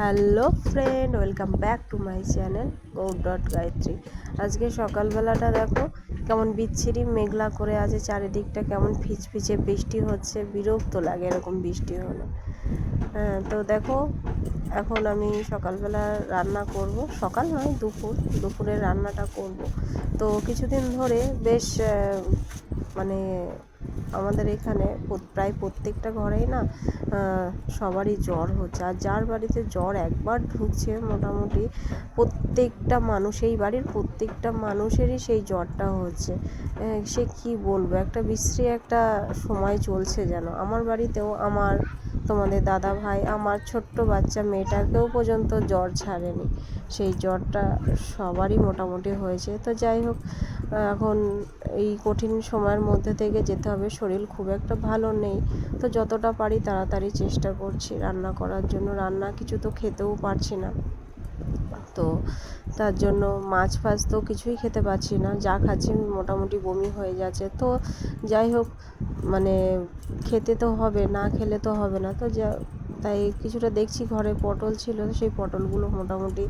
Hello friend, welcome back to my channel Gaur dot Gayatri. আজকে সকালবেলাটা দেখো, কেমন বিচ্ছিরি মেঘলা করে আছে, চারিদিকটা কেমন ফিচফিচে বৃষ্টি হচ্ছে, বিরক্ত লাগে এরকম বৃষ্টি হলে। হ্যাঁ তো দেখো, এখন আমি সকালবেলা রান্না করব। সকাল নয়, দুপুর। দুপুরে রান্নাটা করব। তো কিছুদিন ধরে বেশ মানে আমাদের এখানে প্রায় প্রত্যেকটা ঘরেই না সবারই জ্বর হচ্ছে। আর যার বাড়িতে জ্বর একবার ঢুকছে মোটামুটি প্রত্যেকটা মানুষ, এই বাড়ির প্রত্যেকটা মানুষেরই সেই জ্বরটা হচ্ছে। সে কি বলব? একটা বিশ্রী একটা সময় চলছে যেন। আমার বাড়িতেও, আমার তোমাদের দাদা ভাই আমার ছোট্ট বাচ্চা মেয়েটাকেও পর্যন্ত জ্বর ছাড়েনি। সেই জ্বরটা সবারই মোটামুটি হয়েছে। তো যাই হোক, এখন এই কঠিন সময়ের মধ্যে থেকে যেতে হবে। শরীর খুব একটা ভালো নেই। তো যতটা পারি তাড়াতাড়ি চেষ্টা করছি রান্না করার জন্য। রান্না কিছু তো খেতেও পারছি না। তো তার জন্য মাছ ফাছ তো কিছুই খেতে পারছি না। যা খাচ্ছি মোটামুটি বমি হয়ে যাচ্ছে। তো যাই হোক মানে খেতে তো হবে, না খেলে তো হবে না। তো যা, তাই কিছুটা দেখছি ঘরে পটল ছিল সেই পটলগুলো মোটামুটি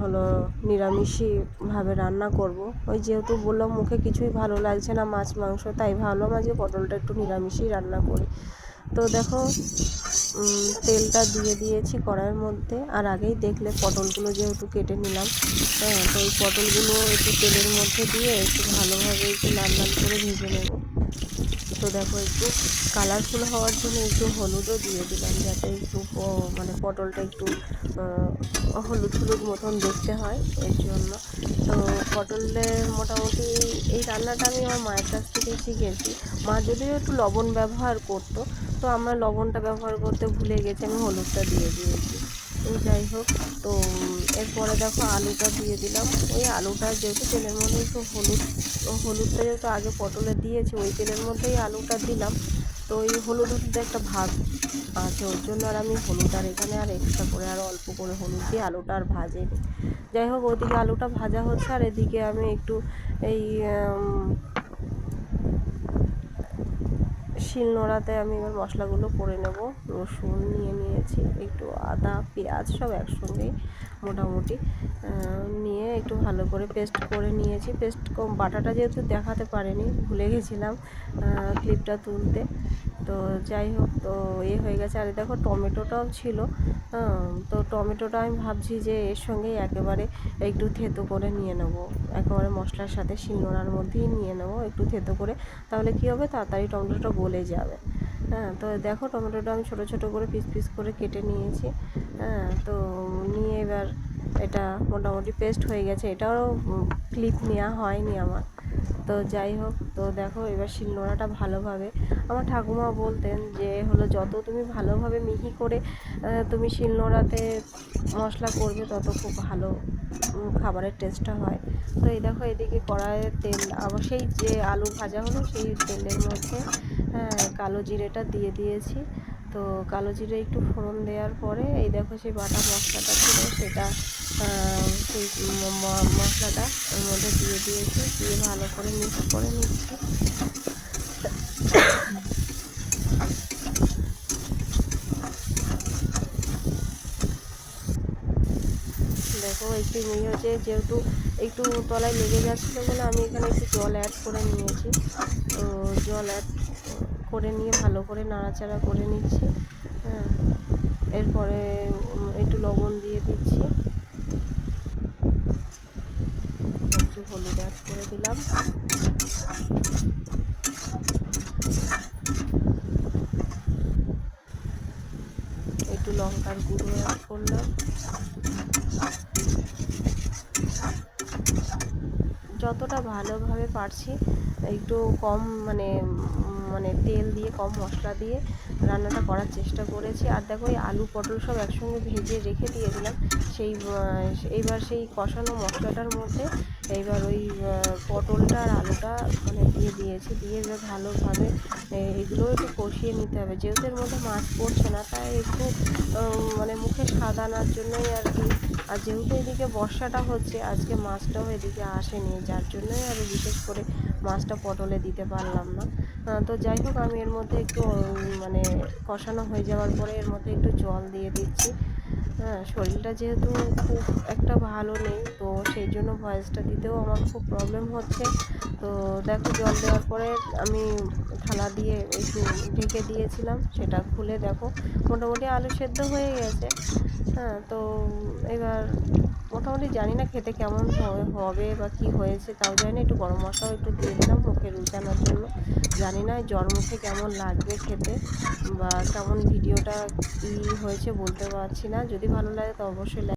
হলো নিরামিষইভাবে রান্না করব। ওই যেহেতু বললাম মুখে কিছুই ভালো লাগছে না, মাছ, মাংস, তাই ভাবলাম আজকে পটলটা একটু নিরামিষই রান্না করি। তো দেখো তেলটা দিয়ে দিয়েছি কড়াইয়ের মধ্যে, আর আগেই দেখলে পটলগুলো যেহেতু কেটে নিলাম হ্যাঁ তো ওই পটলগুলো একটু তেলের মধ্যে দিয়ে একটু ভালোভাবে একটু লাল লাল করে ভেজে নেব। তো দেখো একটু কালারফুল হওয়ার জন্য একটু হলুদও দিয়ে দিলাম যাতে একটু মানে পটলটা একটু হলুদ হলুদ মতন দেখতে হয় এর জন্য। তো পটলের মোটামুটি এই রান্নাটা আমি আমার মায়ের কাছ থেকে শিখেছি। মা যদিও একটু লবণ ব্যবহার করতো, তো আমরা লবণটা ব্যবহার করতে ভুলে গেছি, আমি হলুদটা দিয়ে দিয়েছি। তো যাই হোক, তো এরপরে দেখো আলুটা দিয়ে দিলাম। ওই আলুটা যেহেতু তেলের মধ্যে একটু হলুদ হলুদটা যেহেতু আগে পটলে দিয়েছি, ওই তেলের মধ্যেই আলুটা দিলাম। তো ওই হলুদ একটা ভাগ আছে ওর জন্য আর আমি হলুদ আর এখানে আর এক্সট্রা করে আর অল্প করে হলুদ দিয়ে আলুটা আর ভাজেনি যাই হোক, ওদিকে আলুটা ভাজা হচ্ছে, আর এদিকে আমি একটু এই উম, শিলনোড়াতে আমি এবার মশলাগুলো করে নেব। রসুন নিয়ে নিয়েছি একটু আদা পেঁয়াজ সব একসঙ্গেই মোটামুটি নিয়ে একটু ভালো করে পেস্ট করে নিয়েছি। পেস্ট বাটাটা যেহেতু দেখাতে পারেনি ভুলে গেছিলাম ক্লিপটা তুলতে। তো যাই হোক তো এ হয়ে গেছে। আর দেখো টমেটোটাও ছিল হ্যাঁ, তো টমেটোটা আমি ভাবছি যে এর সঙ্গেই একেবারে একটু থেতো করে নিয়ে নেব। একেবারে মশলার সাথে শিলনোড়ার মধ্যেই নিয়ে নেব একটু থেতো করে। তাহলে কী হবে? তাড়াতাড়ি টমেটোটা গলে যাবে। হ্যাঁ তো দেখো টমেটোটা আমি ছোটো ছোটো করে পিস পিস করে কেটে নিয়েছি। হ্যাঁ তো নিয়ে এবার এটা মোটামুটি পেস্ট হয়ে গেছে। এটাও ক্লিপ নেওয়া হয়নি আমার। তো যাই হোক তো দেখো এবার শিলনোড়াটা ভালোভাবে। আমার ঠাকুমা বলতেন যে হলো যত তুমি ভালোভাবে মিহি করে তুমি শিলনোড়াতে মশলা করবে তত খুব ভালো খাবারের টেস্টটা হয়। তো এই দেখো এদিকে কড়াইয়ের তেল আবার সেই যে আলু ভাজা হলো সেই তেলের মধ্যে হ্যাঁ, কালো জিরেটা দিয়ে দিয়েছি। তো কালো জিরে একটু ফোড়ন দেওয়ার পরে এই দেখো সেই বাটা মশলাটা ছিল সেটা সেই মশলাটা ওর মধ্যে দিয়ে দিয়েছি, দিয়ে ভালো করে মিক্স করে নিচ্ছি। দেখো, একটু মিহি হচ্ছে, যেহেতু একটু তলায় লেগে যাচ্ছিল বলে আমি এখানে একটু জল অ্যাড করে নিয়েছি। তো জল অ্যাড করে নিয়ে ভালো করে নাড়াচাড়া করে নিচ্ছি হ্যাঁ। এরপরে একটু লবণ দিয়ে দিচ্ছি একটু হলুদ অ্যাড করে দিলাম। একটু লঙ্কার গুঁড়ো অ্যাড করলাম। যতটা ভালোভাবে পারছি, একটু কম মানে মানে তেল দিয়ে, কম মশলা দিয়ে রান্নাটা করার চেষ্টা করেছি। আর দেখো, এই আলু, পটল সব একসঙ্গে ভেজে রেখে দিয়েছিলাম। সেই এইবার সেই কষানো মশলাটার মধ্যে এইবার ওই পটলটা আর আলুটা মানে দিয়ে দিয়েছি। দিয়ে এবার ভালোভাবে, এ- এগুলো একটু কষিয়ে নিতে হবে। যেহেতু এর মধ্যে মাছ পড়ছে না, তাই একটু মানে মুখে স্বাদ আনার জন্যই আর কি। আর যেহেতু এদিকে বর্ষাটা হচ্ছে, আজকে মাছটাও এদিকে আসেনি, যার জন্যই আমি বিশেষ করে মাছটা পটলে দিতে পারলাম না। তো যাই হোক, আমি এর মধ্যে একটু মানে কষানো হয়ে যাওয়ার পরে এর মধ্যে একটু জল দিয়ে দিচ্ছি। হ্যাঁ শরীরটা যেহেতু খুব একটা ভালো নেই, তো সেই জন্য ভয়েসটা দিতেও আমার খুব প্রবলেম হচ্ছে। তো দেখো, জল দেওয়ার পরে আমি থালা দিয়ে একটু ঢেকে দিয়েছিলাম, সেটা খুলে দেখো। মোটামুটি আলু সেদ্ধ হয়ে গেছে। হ্যাঁ তো এবার মোটামুটি জানি না খেতে কেমন হবে- বা কি হয়েছে, তাও জানি না, একটু গরম মশলাও একটু দিয়ে দিলাম মুখে রুচানোর জন্য। জানি না জ্বর মুখে কেমন লাগবে খেতে বা কেমন ভিডিওটা কী হয়েছে বলতে পারছি না। যদি ভালো লাগে তো অবশ্যই